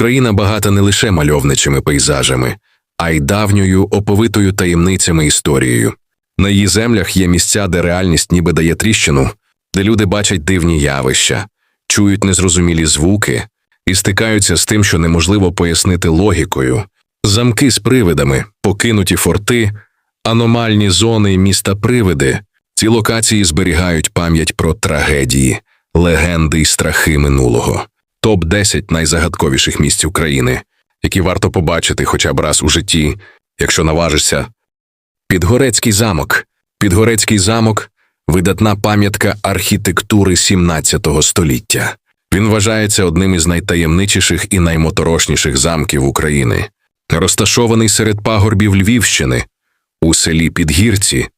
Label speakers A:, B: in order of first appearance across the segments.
A: Україна багата не лише мальовничими пейзажами, а й давньою оповитою таємницями історією. На її землях є місця, де реальність ніби дає тріщину, де люди бачать дивні явища, чують незрозумілі звуки і стикаються з тим, що неможливо пояснити логікою. Замки з привидами, покинуті форти, аномальні зони міста привиди. Ці локації зберігають пам'ять про трагедії, легенди й страхи минулого. Топ 10 найзагадковіших місць України, які варто побачити хоча б раз у житті, якщо наважишся. Підгорецький замок. Підгорецький замок видатна пам'ятка архітектури 17 століття. Він вважається одним із найтаємничіших і наймоторошніших замків України. Розташований серед пагорбів Львівщини, у селі Підгірці,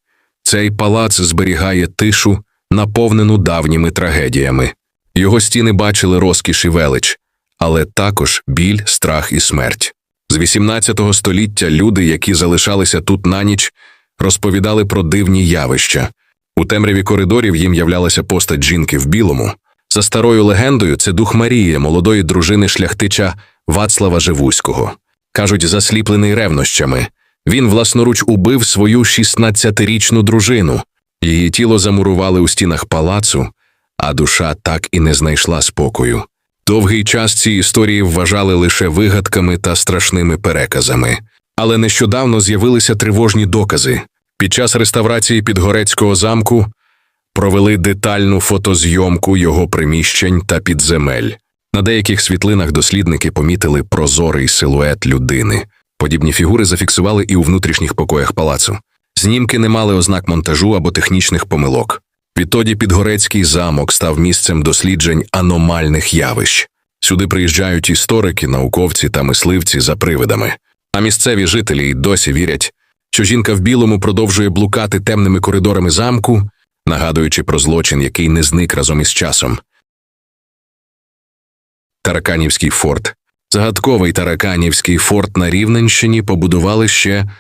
A: цей палац зберігає тишу, наповнену давніми трагедіями. Його стіни бачили розкіш і велич, але також біль, страх і смерть. З 18 століття люди, які залишалися тут на ніч, розповідали про дивні явища. У темряві коридорів їм являлася постать жінки в білому. За старою легендою, це дух Марії, молодої дружини шляхтича Вацлава Живуського. Кажуть, засліплений ревнощами. Він власноруч убив свою 16-річну дружину. Її тіло замурували у стінах палацу, а душа так і не знайшла спокою. Довгий час ці історії вважали лише вигадками та страшними переказами, але нещодавно з'явилися тривожні докази. Під час реставрації Підгорецького замку провели детальну фотозйомку його приміщень та підземель. На деяких світлинах дослідники помітили прозорий силует людини. Подібні фігури зафіксували і у внутрішніх покоях палацу. Знімки не мали ознак монтажу або технічних помилок. Відтоді Підгорецький замок став місцем досліджень аномальних явищ. Сюди приїжджають історики, науковці та мисливці за привидами. А місцеві жителі й досі вірять, що жінка в білому продовжує блукати темними коридорами замку, нагадуючи про злочин, який не зник разом із часом. Тараканівський форт. Загадковий Тараканівський форт на Рівненщині побудували ще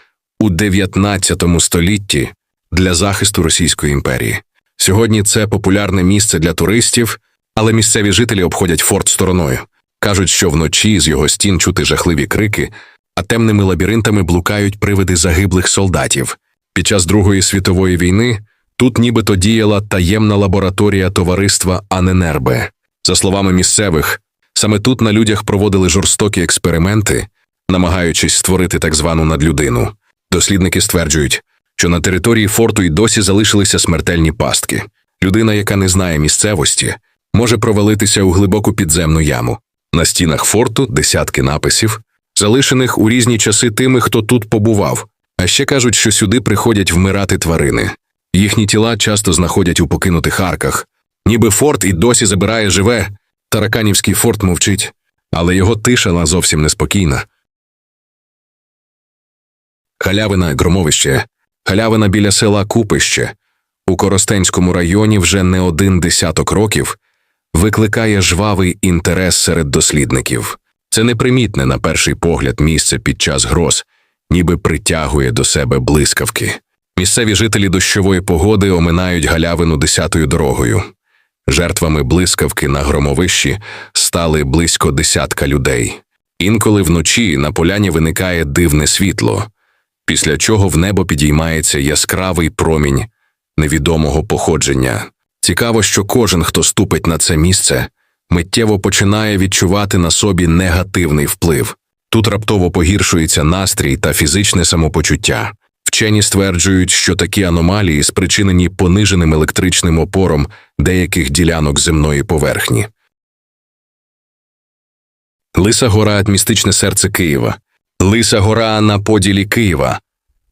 A: у 19 столітті для захисту Російської імперії. Сьогодні це популярне місце для туристів, але місцеві жителі обходять форт стороною. Кажуть, що вночі з його стін чути жахливі крики, а темними лабіринтами блукають привиди загиблих солдатів. Під час Другої світової війни тут нібито діяла таємна лабораторія товариства Аненербе. За словами місцевих, саме тут на людях проводили жорстокі експерименти, намагаючись створити так звану надлюдину. Дослідники стверджують, що на території форту й досі залишилися смертельні пастки. Людина, яка не знає місцевості, може провалитися у глибоку підземну яму. На стінах форту десятки написів, залишених у різні часи тими, хто тут побував. А ще кажуть, що сюди приходять вмирати тварини. Їхні тіла часто знаходять у покинутих арках. Ніби форт і досі забирає живе. Тараканівський форт мовчить, але його тиша зовсім неспокійна. Халявина громовище, халявина біля села Купище у Коростенському районі вже не один десяток років викликає жвавий інтерес серед дослідників. Це непримітне на перший погляд місце під час гроз, ніби притягує до себе блискавки. Місцеві жителі дощової погоди оминають галявину десятою дорогою. Жертвами блискавки на громовищі стали близько десятка людей. Інколи вночі на поляні виникає дивне світло, після чого в небо підіймається яскравий промінь невідомого походження. Цікаво, що кожен, хто ступить на це місце, миттєво починає відчувати на собі негативний вплив. Тут раптово погіршується настрій та фізичне самопочуття. Вчені стверджують, що такі аномалії спричинені пониженим електричним опором деяких ділянок земної поверхні. Лиса гора містичне серце Києва. Лиса гора на поділі Києва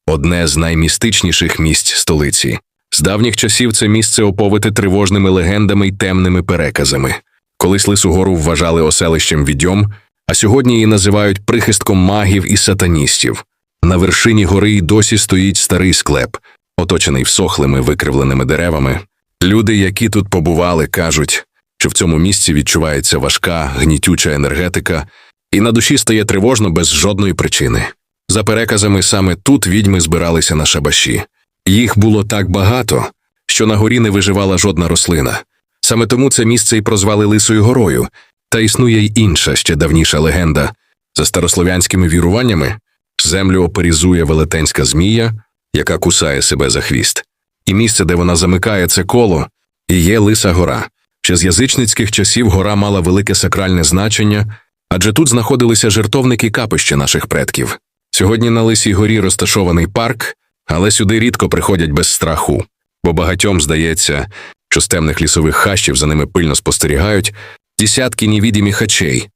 A: одне з наймістичніших місць столиці. З давніх часів це місце оповите тривожними легендами й темними переказами. Колись Лису гору вважали оселищем відьом, а сьогодні її називають прихистком магів і сатаністів. На вершині гори й досі стоїть старий склеп, оточений всохлими викривленими деревами. Люди, які тут побували, кажуть, що в цьому місці відчувається важка, гнітюча енергетика, і на душі стає тривожно без жодної причини. За переказами, саме тут відьми збиралися на шабаші. Їх було так багато, що на горі не виживала жодна рослина. Саме тому це місце й прозвали Лисою горою, Та існує й інша, ще давніша легенда. За старослов'янськими віруваннями землю оперізує велетенська змія, яка кусає себе за хвіст. І місце, де вона замикає це коло, і є Лиса гора. Ще з язичницьких часів гора мала велике сакральне значення, адже тут знаходилися жертовники капища наших предків. Сьогодні на Лисій горі розташований парк, але сюди рідко приходять без страху, бо багатьом здається, що з темних лісових хащів за ними пильно спостерігають десятки невідімих очей.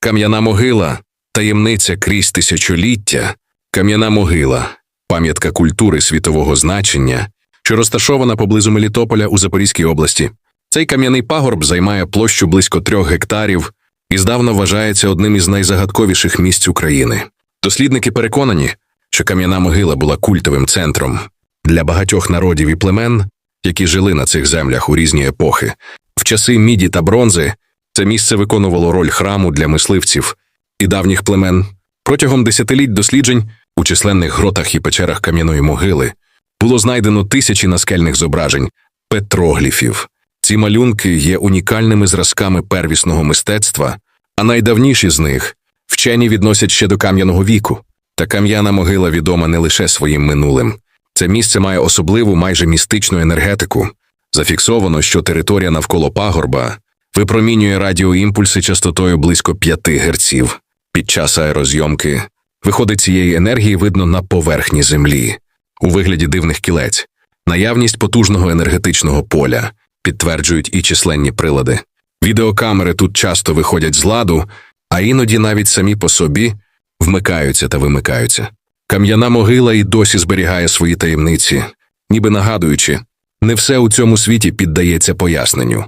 A: Кам'яна могила, таємниця крізь тисячоліття, кам'яна могила, пам'ятка культури світового значення, що розташована поблизу Мелітополя у Запорізькій області. Цей кам'яний пагорб займає площу близько трьох гектарів і здавна вважається одним із найзагадковіших місць України. Дослідники переконані, що кам'яна могила була культовим центром для багатьох народів і племен, які жили на цих землях у різні епохи. В часи міді та бронзи це місце виконувало роль храму для мисливців і давніх племен. Протягом десятиліть досліджень у численних гротах і печерах кам'яної могили було знайдено тисячі наскельних зображень, петрогліфів. Ці малюнки є унікальними зразками первісного мистецтва, а найдавніші з них вчені відносять ще до кам'яного віку. Та кам'яна могила відома не лише своїм минулим. Це місце має особливу майже містичну енергетику. Зафіксовано, що територія навколо пагорба випромінює радіоімпульси частотою близько 5 герців. Під час аерозйомки виходить цієї енергії видно на поверхні землі у вигляді дивних кілець. Наявність потужного енергетичного поля підтверджують і численні прилади. Відеокамери тут часто виходять з ладу, а іноді навіть самі по собі вмикаються та вимикаються. Кам'яна могила і досі зберігає свої таємниці, ніби нагадуючи, не все у цьому світі піддається поясненню.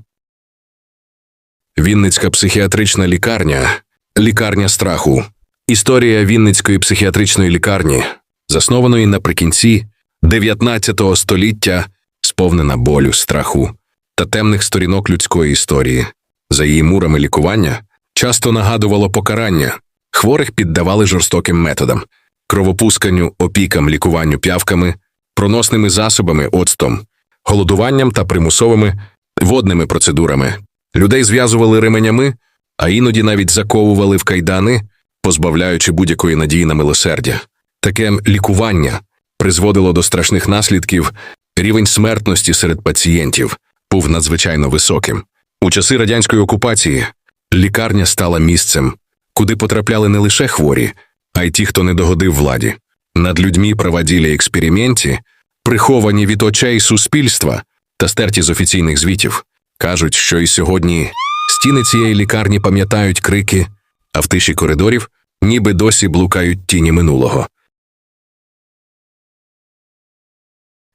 A: Вінницька психіатрична лікарня лікарня страху. Історія Вінницької психіатричної лікарні, заснованої наприкінці 19 століття, сповнена болю, страху та темних сторінок людської історії. За її мурами лікування часто нагадувало покарання, хворих піддавали жорстоким методам, кровопусканню, опікам, лікуванню п'явками, проносними засобами, оцтом, голодуванням та примусовими водними процедурами. Людей зв'язували ременями, а іноді навіть заковували в кайдани, позбавляючи будь-якої надії на милосердя. Таке лікування призводило до страшних наслідків, рівень смертності серед пацієнтів був надзвичайно високим. У часи радянської окупації лікарня стала місцем, куди потрапляли не лише хворі, а й ті, хто не догодив владі. Над людьми проводили експерименті, приховані від очей суспільства та стерті з офіційних звітів. Кажуть, що і сьогодні стіни цієї лікарні пам'ятають крики, а в тиші коридорів ніби досі блукають тіні минулого.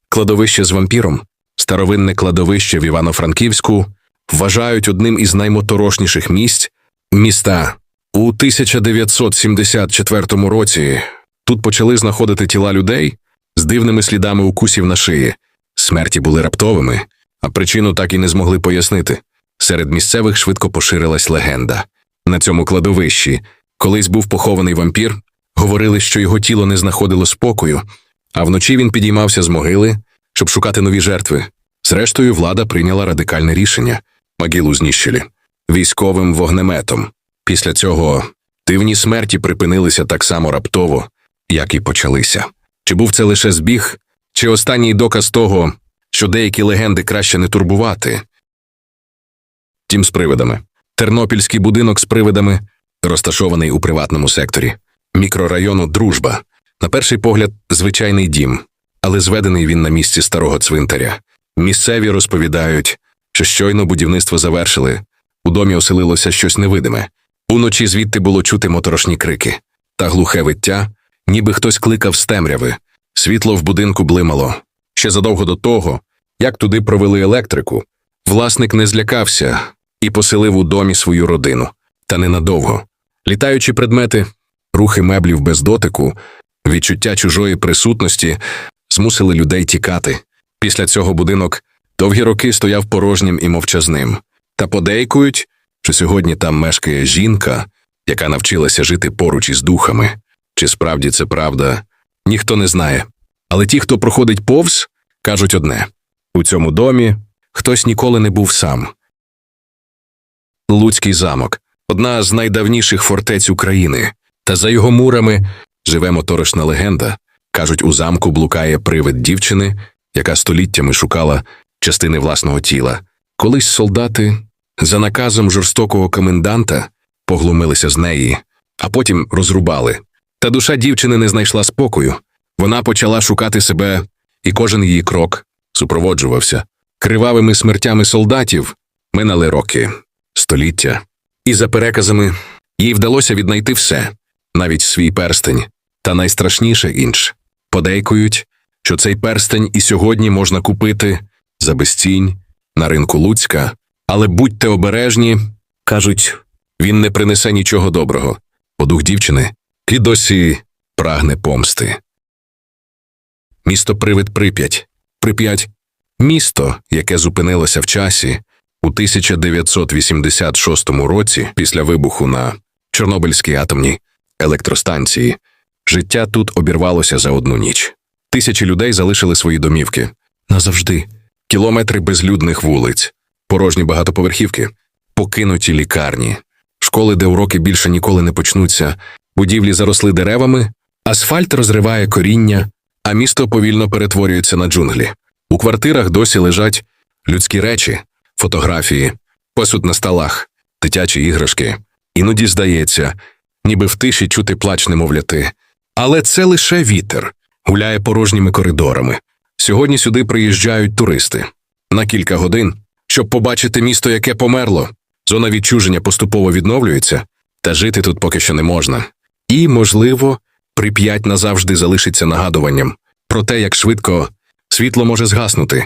A: Кладовище з вампіром, старовинне кладовище в Івано-Франківську, вважають одним із наймоторошніших місць міста. У 1974 році тут почали знаходити тіла людей з дивними слідами укусів на шиї. Смерті були раптовими, а причину так і не змогли пояснити. Серед місцевих швидко поширилась легенда. На цьому кладовищі колись був похований вампір, говорили, що його тіло не знаходило спокою, а вночі він підіймався з могили, щоб шукати нові жертви. Зрештою, влада прийняла радикальне рішення могилу знищили військовим вогнеметом. Після цього дивні смерті припинилися так само раптово, як і почалися. Чи був це лише збіг, чи останній доказ того, що деякі легенди краще не турбувати? Тім з привидами. Тернопільський будинок з привидами, розташований у приватному секторі, мікрорайону Дружба. На перший погляд, звичайний дім, але зведений він на місці старого цвинтаря. Місцеві розповідають, що щойно будівництво завершили, у домі оселилося щось невидиме. Уночі звідти було чути моторошні крики та глухе виття, ніби хтось кликав з темряви. Світло в будинку блимало. Ще задовго до того, як туди провели електрику, власник не злякався і поселив у домі свою родину. Та ненадовго. Літаючі предмети, рухи меблів без дотику, відчуття чужої присутності змусили людей тікати. Після цього будинок довгі роки стояв порожнім і мовчазним. Та подейкують, що сьогодні там мешкає жінка, яка навчилася жити поруч із духами. Чи справді це правда, ніхто не знає. Але ті, хто проходить повз, кажуть одне у цьому домі хтось ніколи не був сам. Луцький замок одна з найдавніших фортець України. Та за його мурами живе моторошна легенда. Кажуть, у замку блукає привид дівчини, яка століттями шукала частини власного тіла. Колись солдати, за наказом жорстокого коменданта, поглумилися з неї, а потім розрубали. Та душа дівчини не знайшла спокою. Вона почала шукати себе, і кожен її крок супроводжувався кривавими смертями солдатів. Минали роки, століття. І за переказами їй вдалося віднайти все, навіть свій перстень, та найстрашніше інш. Подейкують, що цей перстень і сьогодні можна купити за безцінь на ринку Луцька, але будьте обережні, кажуть, він не принесе нічого доброго, бо дух дівчини і досі прагне помсти. Місто Привид Прип'ять. Прип'ять місто, яке зупинилося в часі у 1986 році після вибуху на Чорнобильській атомній електростанції. Життя тут обірвалося за одну ніч. Тисячі людей залишили свої домівки назавжди. Кілометри безлюдних вулиць, порожні багатоповерхівки, покинуті лікарні, школи, де уроки більше ніколи не почнуться, будівлі заросли деревами, асфальт розриває коріння, а місто повільно перетворюється на джунглі. У квартирах досі лежать людські речі, фотографії, посуд на столах, дитячі іграшки. Іноді здається, ніби в тиші чути плач немовляти. Але це лише вітер, гуляє порожніми коридорами. Сьогодні сюди приїжджають туристи на кілька годин, щоб побачити місто, яке померло. Зона відчуження поступово відновлюється, та жити тут поки що не можна. І, можливо, прип'ять назавжди залишиться нагадуванням про те, як швидко світло може згаснути,